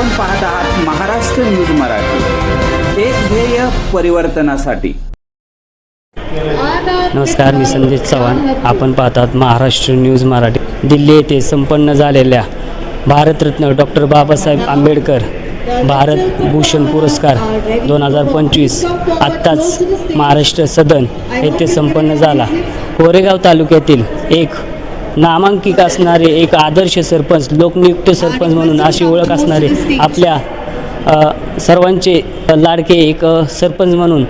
आपण पाहत आहात महाराष्ट्र न्यूज मराठी. एक ध्येय परिवर्तनासाठी. नमस्कार मी संदेश चव्हाण. आपण पाहतात महाराष्ट्र न्यूज मराठी. दिल्ली येथे संपन्न झालेल्या भारतरत्न डॉक्टर बाबासाहेब आंबेडकर भारत भूषण पुरस्कार दोन हजार पंचवीस आत्ताच महाराष्ट्र सदन येथे संपन्न झाला. कोरेगाव तालुक्यातील एक नामांकित असणारे एक आदर्श सरपंच लोकनियुक्त सरपंच म्हणून अशी ओळख असणारे आपल्या सर्वांचे लाडके एक सरपंच म्हणून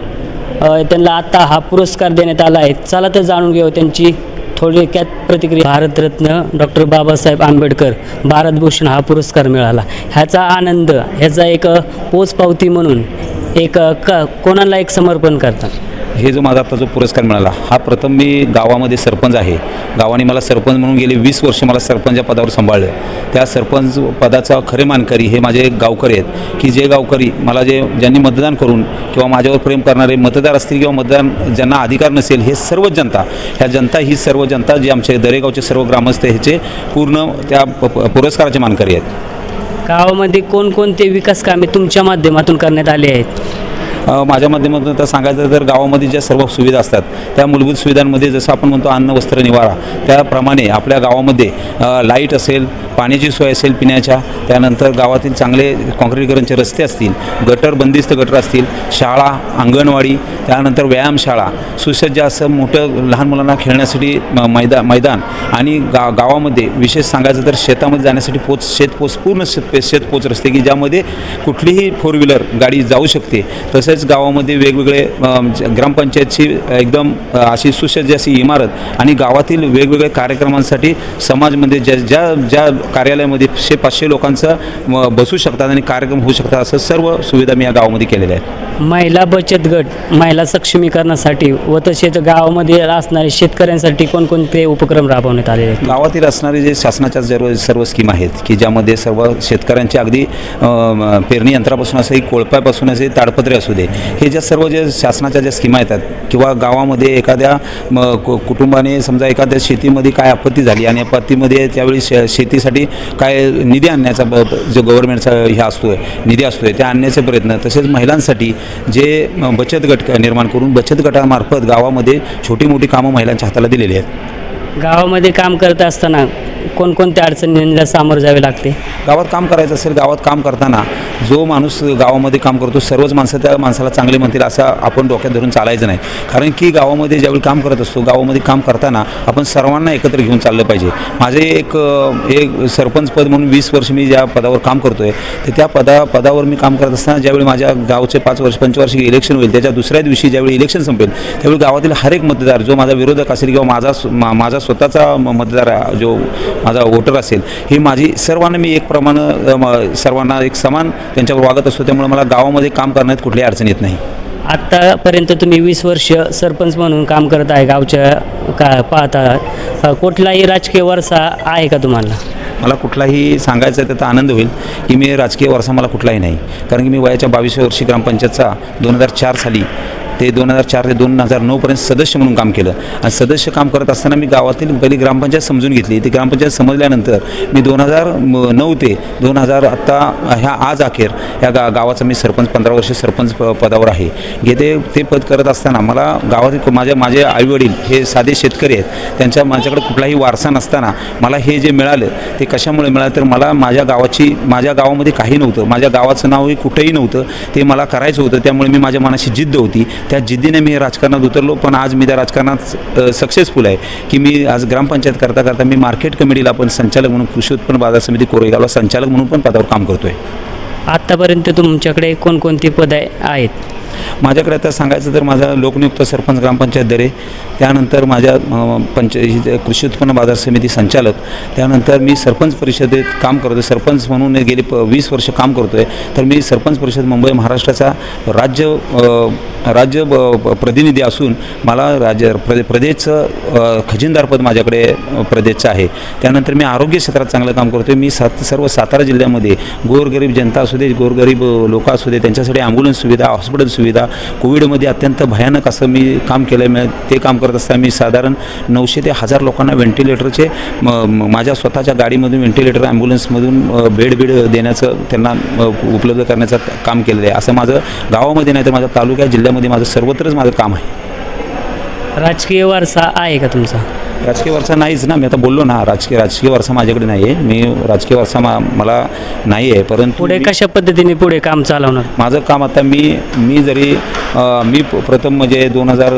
त्यांना आत्ता हा पुरस्कार देण्यात आला आहे. चला तर जाणून घेऊ त्यांची थोडक्यात प्रतिक्रिया. भारतरत्न डॉक्टर बाबासाहेब आंबेडकर भारतभूषण हा पुरस्कार मिळाला. ह्याचा आनंद ह्याचा एक पोचपावती म्हणून एक क कोणाला एक समर्पण करतात? हे जो माझा आता जो पुरस्कार मिळाला हा प्रथम मी गावामध्ये सरपंच आहे. गावाने मला सरपंच म्हणून गेले वीस वर्ष मला सरपंच या पदावर सांभाळलं. त्या सरपंच पदाचा खरे मानकरी हे माझे गावकरी आहेत. की जे गावकरी मला जे ज्यांनी मतदान करून किंवा माझ्यावर प्रेम करणारे मतदार असतील किंवा मतदान ज्यांना अधिकार नसेल हे सर्व जनता ह्या जनता ही सर्व जनता जी आमचे दरेगावचे सर्व ग्रामस्थ ह्याचे पूर्ण त्या प- प- पुरस्काराचे मानकरी आहेत. गावामध्ये कोणकोणते विकास कामे तुमच्या माध्यमातून करण्यात आले आहेत? माझ्या माध्यमातून तर सांगायचं तर गावामध्ये ज्या सर्व सुविधा असतात त्या मूलभूत सुविधांमध्ये जसं आपण म्हणतो अन्न वस्त्र निवारा त्याप्रमाणे आपल्या गावामध्ये लाइट असेल पाण्याची सोय असेल पिण्याच्या त्यानंतर गावातील चांगले काँक्रिटीकरणचे रस्ते असतील गटर बंदिस्त गटर असतील शाळा अंगणवाडी त्यानंतर व्यायामशाळा सुसज्ज असं मोठं लहान मुलांना खेळण्यासाठी मैदा मैदान आणि गा गावामध्ये विशेष सांगायचं तर शेतामध्ये जाण्यासाठी पोच शेतपोच पूर्ण शेत शेतपोच रस्ते की ज्यामध्ये कुठलीही फोर व्हीलर गाडी जाऊ शकते. तसेच गावामध्ये वेगवेगळे म्हणजे ग्रामपंचायतची एकदम अशी सुसज्ज अशी इमारत आणि गावातील वेगवेगळ्या कार्यक्रमांसाठी समाजमध्ये ज्या ज्या ज्या कार्यालयामध्ये शे पाचशे लोकांचं बसू शकतात आणि कार्यक्रम होऊ शकतात असं सर्व सुविधा मी या गावामध्ये केलेल्या आहेत. महिला बचत गट महिला सक्षमीकरणासाठी व तसेच गावामध्ये असणारे शेतकऱ्यांसाठी कोणकोणते उपक्रम राबवण्यात आलेले आहेत? गावातील असणारे जे शासनाच्या सर्व सर्व स्कीम आहेत की ज्यामध्ये सर्व शेतकऱ्यांचे अगदी पेरणी यंत्रापासून असेल कोळपापासून असेल ताडपत्रे असू दे हे ज्या सर्व जे शासनाच्या ज्या स्कीमा येतात किंवा गावामध्ये एखाद्या म, कु- कुटुंबाने समजा एखाद्या शेतीमध्ये काय आपत्ती झाली आणि आपत्तीमध्ये त्यावेळी शे शेतीसाठी काय निधी आणण्याचा जो गव्हर्नमेंटचा हे असतो आहे निधी असतो आहे त्या आणण्याचे प्रयत्न तसेच महिलांसाठी जे बचत गट निर्माण करून बचत गटामार्फत गावामध्ये छोटी मोठी कामं महिलांच्या हाताला दिलेली आहेत. गावामध्ये काम करत असताना कोणकोणत्या अडचणींना सामोरं जावे लागते? गावात काम करायचं असेल गावात काम करताना जो माणूस गावामध्ये काम करतो सर्वच माणसं त्या माणसाला चांगले म्हणतील असं आपण डोक्यात धरून चालायचं नाही. कारण की गावामध्ये ज्यावेळी काम करत असतो गावामध्ये काम करताना आपण सर्वांना एकत्र घेऊन चाललं पाहिजे. माझे एक एक सरपंच पद म्हणून वीस वर्ष मी ज्या पदावर काम करतो आहे तर त्या पदा पदावर मी काम करत असताना ज्यावेळी माझ्या गावचे पाच वर्ष पंचवार्षिक इलेक्शन होईल त्याच्या दुसऱ्या दिवशी ज्यावेळी इलेक्शन संपेल त्यावेळी गावातील हर एक मतदार जो माझा विरोधक असेल किंवा माझा मा- माझा स्वतःचा म- मतदार आहे, जो माझा वोटर असेल ही माझी सर्वांना मी एक प्रमाण सर्वांना एक समान त्यांच्यावर वागत असतो त्यामुळे मला गावामध्ये काम करण्यात कुठलीही अडचण येत नाही. आत्तापर्यंत तुम्ही वीस वर्ष सरपंच म्हणून काम करत आहे गावच्या का पाहता. कुठलाही राजकीय वारसा आहे का तुम्हाला? मला कुठलाही सांगायचं त्याचा आनंद होईल की मी राजकीय वारसा मला कुठलाही नाही. कारण की मी वयाच्या बावीसव्या वर्षी ग्रामपंचायतचा दोन हजार चार साली ते दोन हजार चार ते दोन हजार नऊपर्यंत सदस्य म्हणून काम केलं. आणि सदस्य काम करत असताना मी गावातील पहिली ग्रामपंचायत समजून घेतली. ती ग्रामपंचायत समजल्यानंतर मी दोन हजार नऊ ते दोन हजार आत्ता ह्या आज अखेर ह्या गा गावाचा मी सरपंच पंधरा वर्ष सरपंच प पदावर आहे. घेते ते पद करत असताना मला गावातील माझ्या माझे आईवडील हे साधे शेतकरी आहेत. त्यांच्या माझ्याकडे कुठलाही वारसा नसताना मला हे जे मिळालं ते कशामुळे मिळालं तर मला माझ्या गावाची माझ्या गावामध्ये काही नव्हतं. माझ्या गावाचं नावही कुठेही नव्हतं. ते मला करायचं होतं. त्यामुळे मी माझ्या मनाशी जिद्द होती. त्या जिद्दीने मी राजकारणात उतरलो पण आज मी त्या राजकारणात सक्सेसफुल आहे. की मी आज ग्रामपंचायत करता करता मी मार्केट कमिटीला पण संचालक म्हणून कृषी उत्पन्न बाजार समिती कोरेगावला संचालक म्हणून पण पदावर काम करतो आहे आत्तापर्यंत तुमच्याकडे कोणकोणती पदे आहेत? माझ्याकडे आता सांगायचं तर माझा लोकनियुक्त सरपंच ग्रामपंचायत दरे त्यानंतर माझ्या पंच कृषी उत्पन्न बाजार समिती संचालक त्यानंतर मी सरपंच परिषदेत काम करतो सरपंच म्हणून गेली प वीस वर्ष काम करतो आहे तर मी सरपंच परिषद मुंबई महाराष्ट्राचा राज्य राज्य ब- प्रतिनिधी असून मला राज्य प्रदे प्रदेशचं खजिनदारपद माझ्याकडे प्रदेशचं आहे. त्यानंतर मी आरोग्य क्षेत्रात चांगलं काम करतो मी सात सर्व सातारा जिल्ह्यामध्ये गोरगरीब जनता असू दे गोरगरीब लोक असू दे त्यांच्यासाठी ॲम्ब्युलन्स सुविधा हॉस्पिटल सुविधा सुविधा. कोविडमध्ये अत्यंत भयानक असं मी काम केलं आहे ते काम करत असताना मी साधारण नऊशे ते हजार लोकांना व्हेंटिलेटरचे माझ्या स्वतःच्या गाडीमधून व्हेंटिलेटर ॲम्ब्युलन्समधून बेड बीड देण्याचं त्यांना उपलब्ध करण्याचं काम केलेलं आहे. असं माझं गावामध्ये नाही तर माझ्या तालुक्या जिल्ह्यामध्ये माझं सर्वत्रच माझं काम आहे. राजकीय वारसा आहे का तुमचा? राजकीय वारसा नाहीच ना. मी आता बोललो ना राजकीय राजकीय वारसा माझ्याकडे नाही आहे मी राजकीय वारसा मा मला नाही आहे परंतु पुढे कशा पद्धतीने पुढे काम चालवणार? माझं काम आता मी मी जरी मी प- प्रथम म्हणजे दोन हजार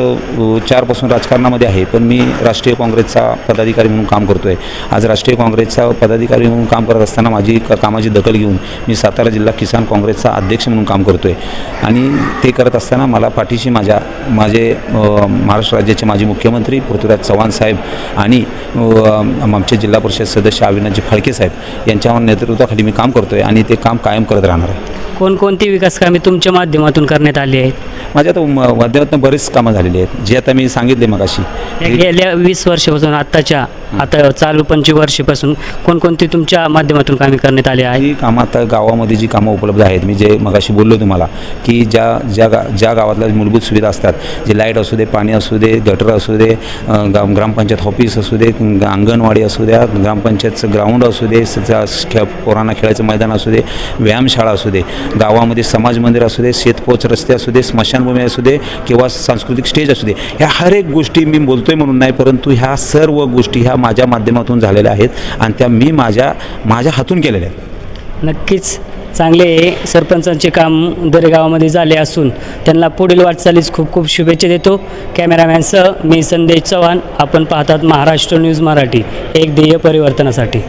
चारपासून राजकारणामध्ये आहे पण मी राष्ट्रीय काँग्रेसचा पदाधिकारी म्हणून काम करतो आहे आज राष्ट्रीय काँग्रेसचा पदाधिकारी म्हणून काम करत असताना माझी कामाची दखल घेऊन मी सातारा जिल्हा किसान काँग्रेसचा अध्यक्ष म्हणून काम करतो आहे आणि ते करत असताना मला पाठीशी माझ्या माझे महाराष्ट्र राज्याचे माजी मुख्यमंत्री पृथ्वीराज चव्हाण साहेब आणि आमचे जिल्हा परिषद सदस्य अविनाशजी फाळके साहेब यांच्या नेतृत्वाखाली मी काम करतो आहे आणि ते काम कायम करत राहणार आहे. कोणकोणती विकास कामे तुमच्या माध्यमातून करण्यात आली आहेत? माझ्या आता म- माध्यमातून बरेच कामं झालेली आहेत. जे आता मी सांगितले मग अशी गेल्या वीस वर्षापासून आत्ताच्या आता चालू पंचवर्षीपासून कोणकोणती तुमच्या माध्यमातून कामे करण्यात आली आहे ही कामं आता गावामध्ये जी कामं उपलब्ध आहेत मी जे मगाशी बोललो तुम्हाला की ज्या ज्या गा ज्या गावातल्या मूलभूत सुविधा असतात जे लाइट असू दे पाणी असू दे गटर असू दे अ, ग्रामपंचायत ऑफिस असू दे अंगणवाडी असू द्या ग्रामपंचायतचं ग्राउंड असू दे खेळ पोरांना खेळायचं मैदान असू दे व्यायामशाळा असू दे गावामध्ये समाज मंदिर असू दे शेतपोच रस्ते असू दे स्मशानभूमी असू दे किंवा सांस्कृतिक स्टेज असू दे ह्या हर एक गोष्टी मी बोलतोय म्हणून नाही परंतु ह्या सर्व गोष्टी ह्या माझ्या माध्यमातून झालेल्या आहेत आणि त्या मी माझ्या माझ्या हातून केलेल्या आहेत. नक्कीच. चांगले सरपंचांचे काम दरेगावामध्ये झाले असून त्यांना पुढील वाटचालीस खूप खूप शुभेच्छा देतो. कॅमेरामॅनसह मी संदेश चव्हाण. आपण पाहतात महाराष्ट्र न्यूज मराठी एक ध्येय परिवर्तनासाठी.